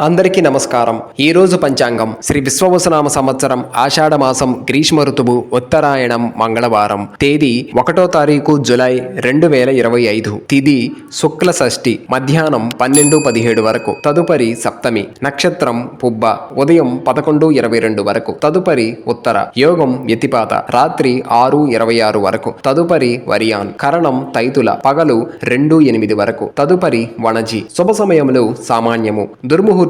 అందరికీ నమస్కారం. ఈ రోజు పంచాంగం శ్రీ విశ్వవసనామ సంవత్సరం ఆషాఢమాసం గ్రీష్మ ఋతువు ఉత్తరాయణం మంగళవారం. తేదీ ఒకటో తారీఖు జులై రెండు వేల ఇరవై ఐదు. తిది శుక్ల షష్ఠి మధ్యాహ్నం పన్నెండు పదిహేడు వరకు. తదుపరి సప్తమి నక్షత్రం పుబ్బ. ఉదయం పదకొండు ఇరవై రెండు వరకు. తదుపరి ఉత్తర. యోగం వ్యతిపాత రాత్రి ఆరు ఇరవై ఆరు వరకు. తదుపరి వరియాన్. కరణం తైతుల. పగలు రెండు ఎనిమిది వరకు. తదుపరి వణజి శుభ సమయములు సామాన్యము. దుర్ముహూర్తం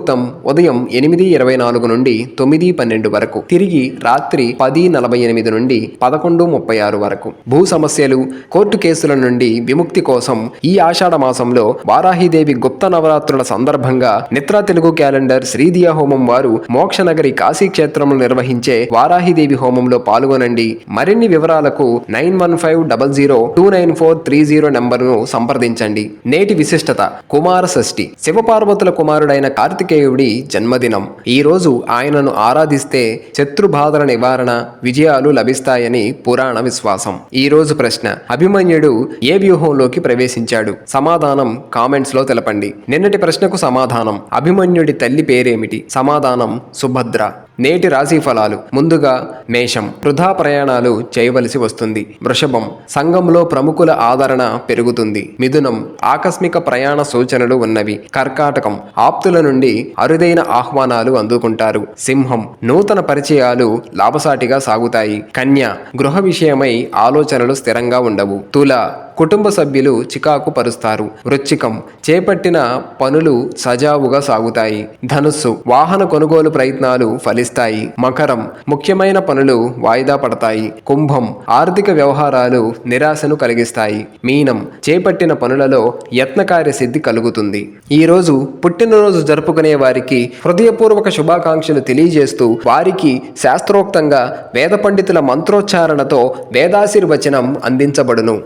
ఉదయం ఎనిమిది ఇరవై నాలుగు నుండి తొమ్మిది పన్నెండు వరకు. తిరిగి రాత్రి పది నలభై ఎనిమిది నుండి పదకొండు ముప్పై ఆరు వరకు. భూ సమస్యలు కోర్టు కేసుల నుండి విముక్తి కోసం ఈ ఆషాఢ మాసంలో వారాహిదేవి గుప్త నవరాత్రుల సందర్భంగా నిత్రా తెలుగు క్యాలెండర్ శ్రీదియా హోమం వారు మోక్షనగరి కాశీక్షేత్రంలో నిర్వహించే వారాహిదేవి హోమంలో పాల్గొనండి. మరిన్ని వివరాలకు nine one five double zero two nine four three zero నెంబర్ను సంప్రదించండి. నేటి విశిష్టత కుమార షష్ఠి. శివపార్వతుల కుమారుడైన కార్తికేయుడి జన్మదినం. ఈ రోజు ఆయనను ఆరాధిస్తే శత్రుబాధల నివారణ విజయాలు లభిస్తాయని పురాణ విశ్వాసం. ఈ రోజు ప్రశ్న అభిమన్యుడు ఏ వ్యూహంలోకి ప్రవేశించాడు? సమాధానం కామెంట్స్లో తెలపండి. నిన్నటి ప్రశ్నకు సమాధానం అభిమన్యుడి తల్లి పేరేమిటి? సమాధానం సుభద్ర. నేటి రాశి ఫలాలు ముందుగా మేషం. వృధా ప్రయాణాలు చేయవలసి వస్తుంది. వృషభం. సంఘంలో ప్రముఖుల ఆదరణ పెరుగుతుంది. మిథునం. ఆకస్మిక ప్రయాణ సూచనలు ఉన్నవి. కర్కాటకం. ఆప్తుల నుండి అరుదైన ఆహ్వానాలు అందుకుంటారు. సింహం. నూతన పరిచయాలు లాభసాటిగా సాగుతాయి. కన్య. గృహ విషయమై ఆలోచనలు స్థిరంగా ఉండవు. తుల. కుటుంబ సభ్యులు చికాకు పరుస్తారు. వృచ్చికం. చేపట్టిన పనులు సజావుగా సాగుతాయి. ధనుస్సు. వాహన కొనుగోలు ప్రయత్నాలు ఫలిస్తాయి. మకరం. ముఖ్యమైన పనులు వాయిదా పడతాయి. కుంభం. ఆర్థిక వ్యవహారాలు నిరాశను కలిగిస్తాయి. మీనం. చేపట్టిన పనులలో యత్నకార్య సిద్ధి కలుగుతుంది. ఈ రోజు పుట్టినరోజు జరుపుకునే వారికి హృదయపూర్వక శుభాకాంక్షలు తెలియజేస్తూ వారికి శాస్త్రోక్తంగా వేద పండితుల మంత్రోచ్చారణతో వేదాశీర్వచనం అందించబడును.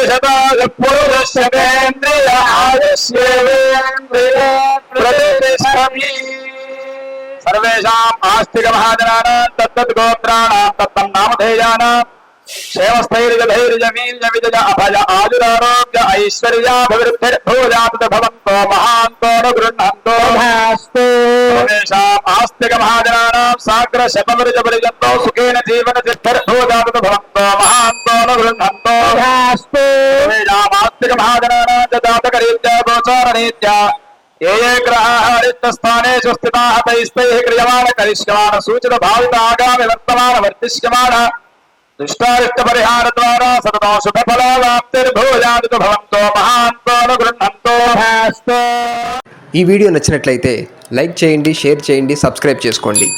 భవతి శతాయ పురుషేంద్రియ ఆయుష్యేంద్రియ ప్రతిష్టమి సర్వేషాం ఆస్తిక మహాజనానాం తత్తత్ గోత్రాణాం తత్తం నామధేయానాం. క్షేమస్థైర్యధైర్య వీర్య విజయ అభయ ఆయురారోగ్య ఐశ్వర్యాభివృద్ధిర్భూజాత్ భవంతో మహాంతో గృహంతో. సర్వేషాం ఆస్తిక మహాజనానాం సాగ్ర శతమృజ పరిజంతో సుఖేన జీవన చిత్తర్భూజాత్ భవంతో మహాంతో గృహంతో సర్వేషాం ఆస్తిక మహాజనానాం జాతకరీత్యా గోచారరీత్యా ఏ ఏ గ్రహాः రిక్తస్థానేషు స్థితాः తైస్తైः క్రియమాణ కరిష్యమాణ సూచిత భావిత ఆగామి వర్తమాన వర్తిష్యమాణ దుష్టారిష్ట పరిహార ద్వారా సతతం శుభ ఫలాప్తిర్భూయాదితు భవంతో మహాంతో ఈ వీడియో నచ్చినట్లయితే లైక్ చేయండి షేర్ చేయండి సబ్స్క్రైబ్ చేసుకోండి.